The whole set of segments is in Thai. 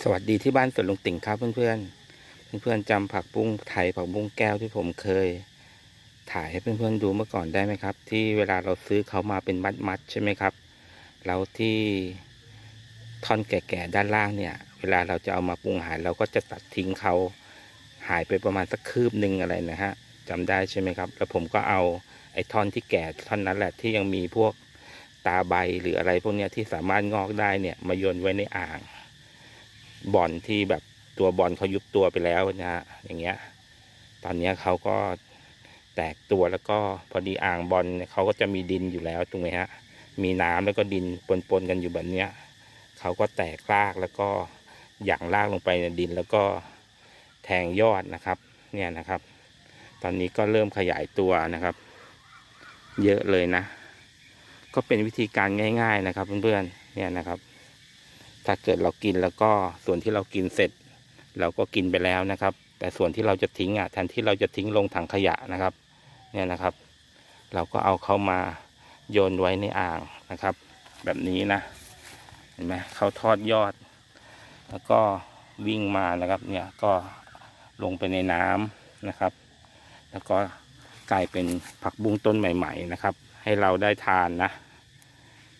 สวัสดีที่บ้านสวนลุงติ่งครับเพื่อนๆ เพื่อนๆจำผักบุ้งไทยผักบุ้งแก้วที่ผมเคย ถ่ายให้เพื่อนๆดูเมื่อก่อนได้ไหมครับ ที่เวลาเราซื้อเขามาเป็นมัดๆใช่ไหมครับ แล้วที่ท่อนแก่ๆด้านล่างเนี่ย เวลาเราจะเอามาปรุงอาหารเราก็จะตัดทิ้งเขาหายไปประมาณสักคืบหนึ่งอะไรนะฮะจำได้ใช่ไหมครับ แล้วผมก็เอาไอ้ท่อนที่แก่ท่อนนั้นแหละที่ยังมีพวกตาใบหรืออะไรพวกนี้ที่สามารถงอกได้เนี่ยมาโยนไว้ในอ่าง บอลที่แบบตัวบอลเขายุบตัวไปแล้วนะฮะอย่างเงี้ย ตอนนี้เขาก็แตกตัวแล้วก็พอดีอ่างบอลเนี่ยเขาก็จะมีดินอยู่แล้วถูกไหมฮะมีน้ำแล้วก็ดินปนๆกันอยู่แบบเนี้ยเขาก็แตกรากแล้วก็หยั่งรากลงไปในดินแล้วก็แทงยอดนะครับ เนี่ยนะครับ ตอนนี้ก็เริ่มขยายตัวนะครับ เยอะเลยนะ ก็เป็นวิธีการง่าย ๆนะครับ เพื่อนๆเนี่ยนะครับ ถ้าเกิดเรากินแล้วก็ส่วนที่เรากินเสร็จ เราก็กินไปแล้วนะครับ แต่ส่วนที่เราจะทิ้งอะแทนที่เราจะทิ้งลงถังขยะนะครับ เนี่ยนะครับ เราก็เอาเข้ามาโยนไว้ในอ่างนะครับ แบบนี้นะเห็นไหมเขาทอดยอด แล้วก็วิ่งมานะครับ เนี่ยก็ลงไปในน้ำนะครับ แล้วก็กลายเป็นผักบุ้งต้นใหม่ ๆ นะครับ ให้เราได้ทานนะ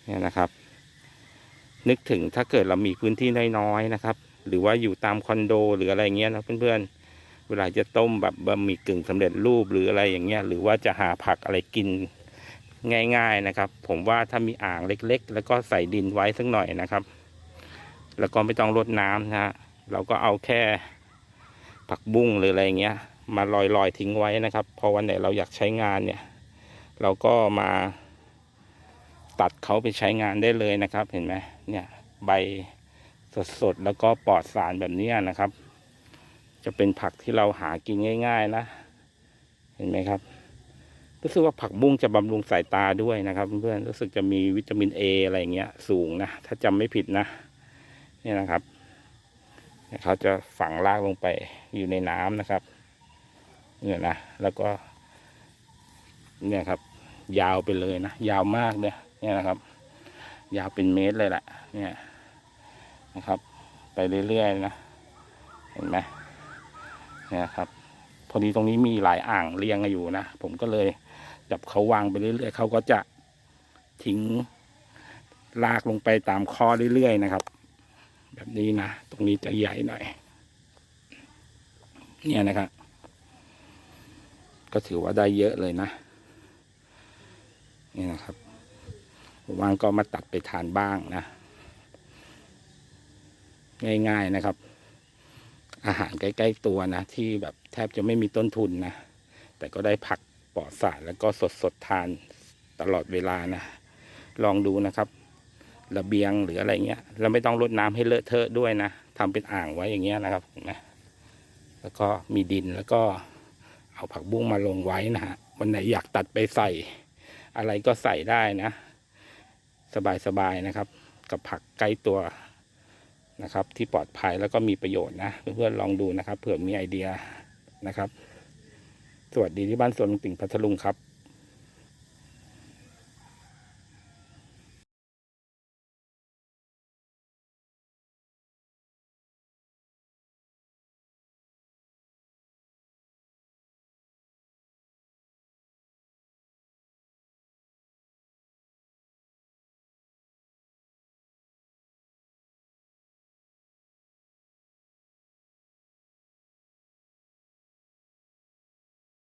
เนี่ยนะครับ นึกถึงถ้าเกิดเรามีพื้นที่น้อยๆนะครับ หรือว่าอยู่ตามคอนโดหรืออะไรเงี้ยนะเพื่อนๆ เวลาจะต้มแบบบะหมี่กึ่งสำเร็จรูปหรืออะไรอย่างเงี้ย หรือว่าจะหาผักอะไรกินง่ายๆนะครับ ผมว่าถ้ามีอ่างเล็กๆ แล้วก็ใส่ดินไว้สักหน่อยนะครับ แล้วก็ไม่ต้องรดน้ำนะฮะเราก็เอาแค่ผักบุ้งหรืออะไรเงี้ย มาลอยๆทิ้งไว้นะครับ พอวันไหนเราอยากใช้งานเนี่ย เราก็มา ตัดเขาไปใช้งานได้เลยนะครับ เห็นไหมเนี่ยใบสดๆแล้วก็ปลอดสารแบบนี้นะครับ จะเป็นผักที่เราหากินง่าย ๆ นะ เห็นไหมครับ รู้สึกว่าผักบุ้งจะบำรุงสายตาด้วยนะครับเพื่อนๆรู้สึกจะมีวิตามินเออะไรอย่างเงี้ย สูงนะถ้าจำไม่ผิดนะเนี่ยนะครับเนี่ยเขาจะฝังรากลงไปอยู่ในน้ำนะครับเนี่ยนะแล้วก็ เนี่ยครับ ยาวไปเลยนะ ยาวมากเลย เนี่ยนะครับ ยาวเป็นเมตรเลยแหละเนี่ยนะครับ ไปเรื่อยๆนะเห็นไหมเนี่ยครับ พอดีตรงนี้มีหลายอ่างเรียงกันอยู่นะผมก็เลยจับเขาวางไปเรื่อยๆเขาก็จะทิ้งลากลงไปตามคอเรื่อยๆนะครับ แบบนี้นะตรงนี้จะใหญ่หน่อย เนี่ยนะครับก็ถือว่าได้เยอะเลยนะ นี่นะครับ ว่างก็มาตัดไปทานบ้างนะ ง่ายๆนะครับ อาหารใกล้ ๆ ตัวนะ ที่แบบแทบจะไม่มีต้นทุนนะ แต่ก็ได้ผักปลอดสารแล้วก็สดๆทานตลอดเวลานะ ลองดูนะครับ ระเบียงหรืออะไรเงี้ย เราไม่ต้องรดน้ำให้เลอะเทอะด้วยนะทำเป็นอ่างไว้อย่างเงี้ยนะครับเห็นไหมแล้วก็มีดินแล้วก็เอาผักบุ้งมาลงไว้นะฮะวันไหนอยากตัดไปใส่ อะไรก็ใส่ได้นะ สบายๆนะครับ กับผักใกล้ตัวนะครับ ที่ปลอดภัยแล้วก็มีประโยชน์นะเพื่อนๆลองดูนะครับเผื่อมีไอเดียนะครับ สวัสดีที่บ้านสวนติ่งพัทลุงครับ